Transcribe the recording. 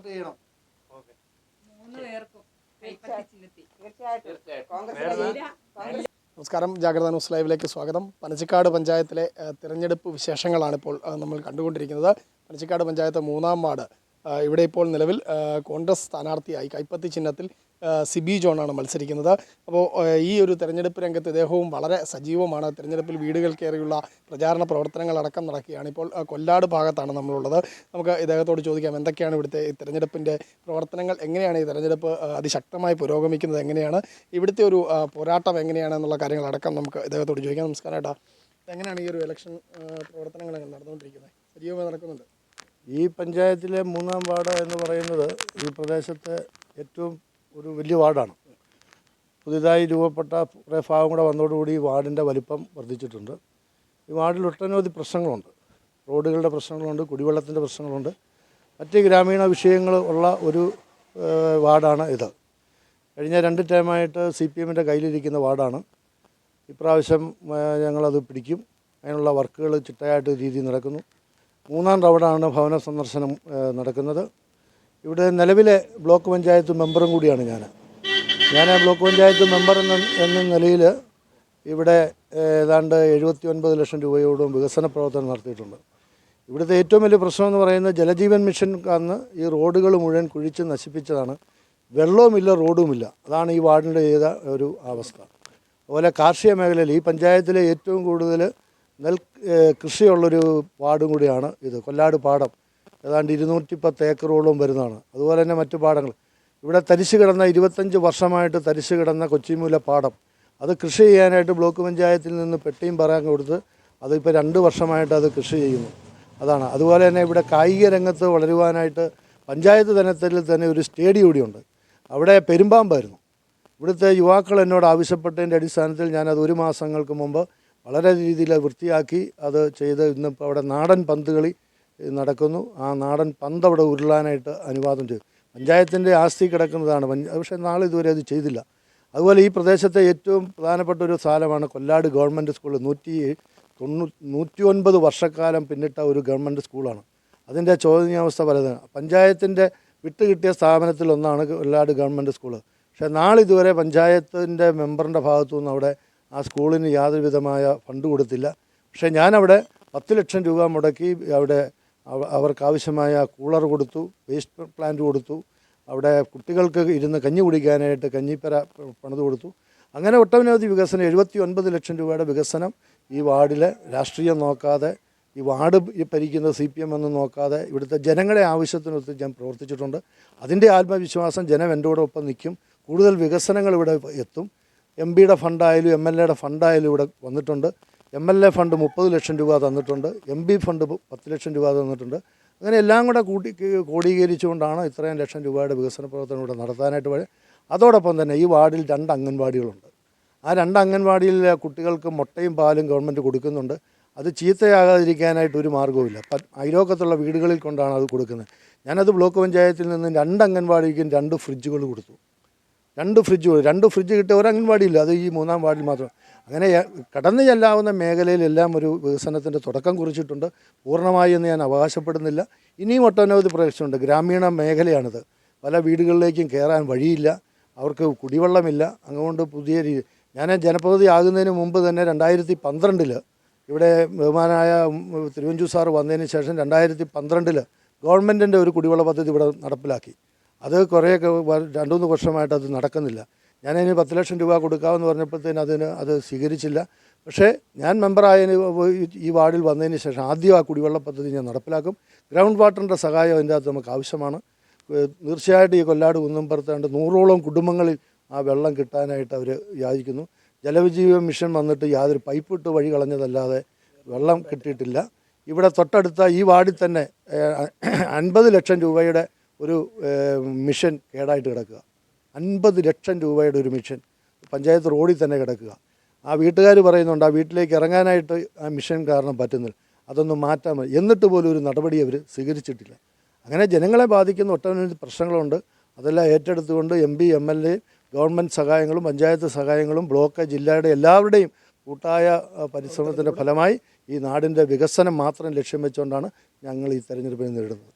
Vote ചെയ്യണം. നമസ്കാരം. ജാഗ്രത ന്യൂസ് ലൈവിലേക്ക് സ്വാഗതം. പനച്ചിക്കാട് പഞ്ചായത്തിലെ തിരഞ്ഞെടുപ്പ് വിശേഷങ്ങളാണ് ഇപ്പോൾ നമ്മൾ കണ്ടുകൊണ്ടിരിക്കുന്നത്. പനച്ചിക്കാട് പഞ്ചായത്ത് മൂന്നാം വാർഡ് ഇവിടെ ഇപ്പോൾ നിലവിൽ കോൺഗ്രസ് സ്ഥാനാർത്ഥിയായി കൈപ്പത്തി ചിഹ്നത്തിൽ സിബി ജോണാണ് മത്സരിക്കുന്നത്. അപ്പോൾ ഈ ഒരു തെരഞ്ഞെടുപ്പ് രംഗത്ത് ഇദ്ദേഹവും വളരെ സജീവമാണ്. തെരഞ്ഞെടുപ്പിൽ വീടുകൾ കയറിയുള്ള പ്രചാരണ പ്രവർത്തനങ്ങൾ പ്രവർത്തനങ്ങളടക്കം നടക്കുകയാണ്. ഇപ്പോൾ കൊല്ലാട് ഭാഗത്താണ് നമ്മളുള്ളത്. നമുക്ക് ഇദ്ദേഹത്തോട് ചോദിക്കാം എന്തൊക്കെയാണ് ഇവിടുത്തെ ഈ തെരഞ്ഞെടുപ്പിന്റെ പ്രവർത്തനങ്ങൾ? എങ്ങനെയാണ് ഈ തെരഞ്ഞെടുപ്പ് അതിശക്തമായി പുരോഗമിക്കുന്നത്? എങ്ങനെയാണ്? ഇവിടുത്തെ ഒരു പോരാട്ടം എങ്ങനെയാണ് എന്നുള്ള കാര്യങ്ങളടക്കം നമുക്ക് ഇദ്ദേഹത്തോട് ചോദിക്കാം. നമസ്കാരം ഏട്ടാ. എങ്ങനെയാണ് ഈ ഒരു ഇലക്ഷൻ പ്രവർത്തനങ്ങൾ നടന്നുകൊണ്ടിരിക്കുന്നത്? സജീവമായി നടക്കുന്നുണ്ട്. ഈ പഞ്ചായത്തിലെ മൂന്നാം വാർഡ് എന്ന് പറയുന്നത് ഈ പ്രദേശത്തെ ഏറ്റവും ഒരു വലിയ വാർഡാണ്. പുതിയതായി രൂപപ്പെട്ട കുറേ ഭാഗം കൂടെ വന്നതോടുകൂടി ഈ വാർഡിന്റെ വലിപ്പം വർദ്ധിച്ചിട്ടുണ്ട്. ഈ വാർഡിൽ ഒട്ടനവധി പ്രശ്നങ്ങളുണ്ട്. റോഡുകളുടെ പ്രശ്നങ്ങളുണ്ട് കുടിവെള്ളത്തിന്റെ പ്രശ്നങ്ങളുണ്ട്. മറ്റ് ഗ്രാമീണ വിഷയങ്ങൾ ഉള്ള ഒരു വാർഡാണ് ഇത്. കഴിഞ്ഞ രണ്ട് ടൈമായിട്ട് സി പി എമ്മിന്റെ കയ്യിലിരിക്കുന്ന വാർഡാണ്. ഇപ്രാവശ്യം ഞങ്ങളത് പിടിക്കും. അതിനുള്ള വർക്കുകൾ ചിട്ടയായിട്ട് രീതിയിൽ നടക്കുന്നു. മൂന്നാം റൗണ്ടാണ് ഭവന സന്ദർശനം നടക്കുന്നത്. ഇവിടെ നിലവിലെ ബ്ലോക്ക് പഞ്ചായത്ത് മെമ്പറും കൂടിയാണ് ഞാൻ. ഞാൻ ബ്ലോക്ക് പഞ്ചായത്ത് മെമ്പർ എന്ന എന്ന നിലയിൽ ഇവിടെ ഏതാണ്ട് എഴുപത്തി ഒൻപത് ലക്ഷം രൂപയോടും വികസന പ്രവർത്തനം നടത്തിയിട്ടുണ്ട്. ഇവിടുത്തെ ഏറ്റവും വലിയ പ്രശ്നം എന്ന് പറയുന്നത് ജലജീവൻ മിഷൻ അന്ന് ഈ റോഡുകൾ മുഴുവൻ കുഴിച്ച് നശിപ്പിച്ചതാണ്. വെള്ളവുമില്ല റോഡുമില്ല. അതാണ് ഈ വാർഡിന്റെ ചെയ്ത ഒരു അവസ്ഥ. അതുപോലെ കാർഷിക മേഖലയിൽ ഈ പഞ്ചായത്തിലെ ഏറ്റവും കൂടുതൽ നെൽ കൃഷിയുള്ളൊരു വാർഡും കൂടിയാണ് ഇത് കൊല്ലാട് പാടം. ഏതാണ്ട് ഇരുന്നൂറ്റി പത്ത് ഏക്കറോളം വരുന്നതാണ്. അതുപോലെ തന്നെ മറ്റു പാടങ്ങൾ. ഇവിടെ തരിശ് കിടന്ന ഇരുപത്തഞ്ച് വർഷമായിട്ട് തരിശ് കിടന്ന കൊച്ചിമൂല പാടം. അത് കൃഷി ചെയ്യാനായിട്ട് ബ്ലോക്ക് പഞ്ചായത്തിൽ നിന്ന് പെട്ടിയും പറയാൻ കൊടുത്ത് അതിപ്പോൾ രണ്ട് വർഷമായിട്ട് അത് കൃഷി ചെയ്യുന്നു. അതാണ്. അതുപോലെ തന്നെ ഇവിടെ കായിക രംഗത്ത് വളരുവാനായിട്ട് പഞ്ചായത്ത് തലത്തിൽ തന്നെ ഒരു സ്റ്റേഡിയം ഉണ്ട്. അവിടെ പെരുമ്പാമ്പായിരുന്നു. ഇവിടുത്തെ യുവാക്കൾ എന്നോട് ആവശ്യപ്പെട്ടതിന്റെ അടിസ്ഥാനത്തിൽ ഞാനത് ഒരു മാസങ്ങൾക്ക് മുമ്പ് വളരെ രീതിയിൽ വൃത്തിയാക്കി അത് ചെയ്ത് ഇന്നിപ്പോൾ അവിടെ നാടൻ പന്ത് കളി ഏഹ്, നടക്കുന്നു. ആ നാടൻ പന്ത് അവിടെ ഉരുളാനായിട്ട് അനുവാദം ചെയ്തു. പഞ്ചായത്തിന്റെ ആസ്തി കിടക്കുന്നതാണ്. പക്ഷേ നാളെ ഇതുവരെ അത് ചെയ്തില്ല. അതുപോലെ ഈ പ്രദേശത്തെ ഏറ്റവും പ്രധാനപ്പെട്ട ഒരു സ്ഥലമാണ് കൊല്ലാട് ഗവൺമെന്റ് സ്കൂൾ. നൂറ്റി തൊണ്ണൂ നൂറ്റി ഒൻപത് വർഷക്കാലം പിന്നിട്ട ഒരു ഗവൺമെന്റ് സ്കൂളാണ്. അതിന്റെ ചോദ്യാവസ്ഥ പലതാണ്. പഞ്ചായത്തിന്റെ വിട്ടുകിട്ടിയ സ്ഥാപനത്തിൽ ഒന്നാണ് കൊല്ലാട് ഗവൺമെന്റ് സ്കൂൾ പക്ഷേ നാളിതുവരെ പഞ്ചായത്തിന്റെ മെമ്പറിന്റെ ഭാഗത്തു നിന്ന് അവിടെ ആ സ്കൂളിന് യാതൊരുവിധമായ ഫണ്ട് കൊടുത്തില്ല. പക്ഷേ ഞാനവിടെ പത്ത് ലക്ഷം രൂപ മുടക്കി അവിടെ അവ- അവർക്ക് ആവശ്യമായ കൂളർ കൊടുത്തു വേസ്റ്റ് പ്ലാന്റ് കൊടുത്തു അവിടെ കുട്ടികൾക്ക് ഇരുന്ന് കഞ്ഞി കുടിക്കാനായിട്ട് കഞ്ഞിപ്പര പണിത് കൊടുത്തു. അങ്ങനെ ഒട്ടനവധി വികസനം എഴുപത്തി ഒൻപത് ലക്ഷം രൂപയുടെ വികസനം ഈ വാർഡിലെ രാഷ്ട്രീയം നോക്കാതെ ഈ വാർഡ് ഭരിക്കുന്ന സി പി എം എന്ന് നോക്കാതെ ഇവിടുത്തെ ജനങ്ങളെ ആവശ്യത്തിനൊത്ത് ഞാൻ പ്രവർത്തിച്ചിട്ടുണ്ട്. അതിന്റെ ആത്മവിശ്വാസം ജനം എന്റെ കൂടെ ഒപ്പം നിൽക്കും. കൂടുതൽ വികസനങ്ങൾ ഇവിടെ എത്തും. എം പിയുടെ ഫണ്ടായാലും എം എൽ എയുടെ ഫണ്ടായാലും ഇവിടെ വന്നിട്ടുണ്ട്. എം എൽ എ ഫണ്ട് മുപ്പത് ലക്ഷം രൂപ തന്നിട്ടുണ്ട്. എം പി ഫണ്ട് പത്ത് ലക്ഷം രൂപ തന്നിട്ടുണ്ട്. അങ്ങനെ എല്ലാം കൂടെ കൂട്ടി ക്രോഡീകരിച്ചുകൊണ്ടാണ് ഇത്രയും ലക്ഷം രൂപയുടെ വികസന പ്രവർത്തനം ഇവിടെ നടത്താനായിട്ട് വഴി അതോടൊപ്പം തന്നെ ഈ വാർഡിൽ രണ്ട് അംഗൻവാടികളുണ്ട്. ആ രണ്ട് അംഗൻവാടിയിലെ കുട്ടികൾക്ക് മുട്ടയും പാലും ഗവൺമെന്റ് കൊടുക്കുന്നുണ്ട്. അത് ചീത്തയാകാതിരിക്കാനായിട്ട് ഒരു മാർഗവുമില്ല. അയലോക്കത്തുള്ള വീടുകളിൽ കൊണ്ടാണ് അത് കൊടുക്കുന്നത്. ഞാനത് ബ്ലോക്ക് പഞ്ചായത്തിൽ നിന്ന് രണ്ട് അംഗൻവാടിക്കും രണ്ട് ഫ്രിഡ്ജുകൾ കൊടുത്തു. രണ്ട് ഫ്രിഡ്ജ് രണ്ട് ഫ്രിഡ്ജ് കിട്ടിയ ഒരു അംഗൻവാടിയില്ല അത് ഈ മൂന്നാം വാർഡിൽ മാത്രം. അങ്ങനെ കടന്നു ചെല്ലാവുന്ന മേഖലയിലെല്ലാം ഒരു വികസനത്തിന്റെ തുടക്കം കുറിച്ചിട്ടുണ്ട്. പൂർണമായി എന്ന് ഞാൻ അവകാശപ്പെടുന്നില്ല. ഇനിയും ഒട്ടനവധി പ്രദേശമുണ്ട് ഗ്രാമീണ മേഖലയാണിത്. പല വീടുകളിലേക്കും കയറാൻ വഴിയില്ല. അവർക്ക് കുടിവെള്ളമില്ല. അതുകൊണ്ട് പുതിയ രീതി ഞാൻ ജനപ്രതിനിധി ആകുന്നതിന് മുമ്പ് തന്നെ രണ്ടായിരത്തി പന്ത്രണ്ടിൽ ഇവിടെ ബഹുമാനായ തിരുവഞ്ചൂർ സാറ് വന്നതിന് ശേഷം രണ്ടായിരത്തി പന്ത്രണ്ടിൽ ഗവൺമെന്റിന്റെ ഒരു കുടിവെള്ള പദ്ധതി ഇവിടെ നടപ്പിലാക്കി. അത് കുറേയൊക്കെ രണ്ട് മൂന്ന് വർഷമായിട്ട് അത് നടക്കുന്നില്ല. ഞാൻ ഞാനതിന് പത്ത് ലക്ഷം രൂപ കൊടുക്കാമെന്ന് പറഞ്ഞപ്പോഴത്തേന് അതിന് അത് സ്വീകരിച്ചില്ല. പക്ഷേ ഞാൻ മെമ്പറായതിന് ഈ വാർഡിൽ വന്നതിന് ശേഷം ആദ്യം ആ കുടിവെള്ള പദ്ധതി ഞാൻ നടപ്പിലാക്കും. ഗ്രൗണ്ട് വാട്ടറിന്റെ സഹായം അതിന്റെ അകത്ത് നമുക്ക് ആവശ്യമാണ്. തീർച്ചയായിട്ടും ഈ കൊല്ലാട് കുന്നമ്പുറത്താണ്ട് നൂറോളം കുടുംബങ്ങളിൽ ആ വെള്ളം കിട്ടാനായിട്ട് അവർ യാചിക്കുന്നു. ജലവിജീവ മിഷൻ വന്നിട്ട് യാതൊരു പൈപ്പ് ഇട്ട് വഴി കളഞ്ഞതല്ലാതെ വെള്ളം കിട്ടിയിട്ടില്ല. ഇവിടെ തൊട്ടടുത്ത ഈ വാർഡിൽ തന്നെ അൻപത് ലക്ഷം രൂപയുടെ ഒരു മിഷൻ കേടായിട്ട് കിടക്കുക. അൻപത് ലക്ഷം രൂപയുടെ ഒരു മിഷൻ പഞ്ചായത്ത് റോഡിൽ തന്നെ കിടക്കുക. ആ വീട്ടുകാർ പറയുന്നുണ്ട് ആ വീട്ടിലേക്ക് ഇറങ്ങാനായിട്ട് ആ മിഷൻ കാരണം പറ്റുന്നില്ല. അതൊന്നും മാറ്റാൻ മതി എന്നിട്ട് പോലും ഒരു നടപടി അവർ സ്വീകരിച്ചിട്ടില്ല. അങ്ങനെ ജനങ്ങളെ ബാധിക്കുന്ന ഒട്ടനവധി പ്രശ്നങ്ങളുണ്ട്. അതെല്ലാം ഏറ്റെടുത്തുകൊണ്ട് M P M L A government സഹായങ്ങളും പഞ്ചായത്ത് സഹായങ്ങളും ബ്ലോക്ക് ജില്ലയുടെ എല്ലാവരുടെയും കൂട്ടായ പരിശ്രമത്തിന്റെ ഫലമായി ഈ നാടിന്റെ വികസനം മാത്രം ലക്ഷ്യം വെച്ചുകൊണ്ടാണ് ഞങ്ങൾ ഈ തെരഞ്ഞെടുപ്പിനെ നേരിടുന്നത്.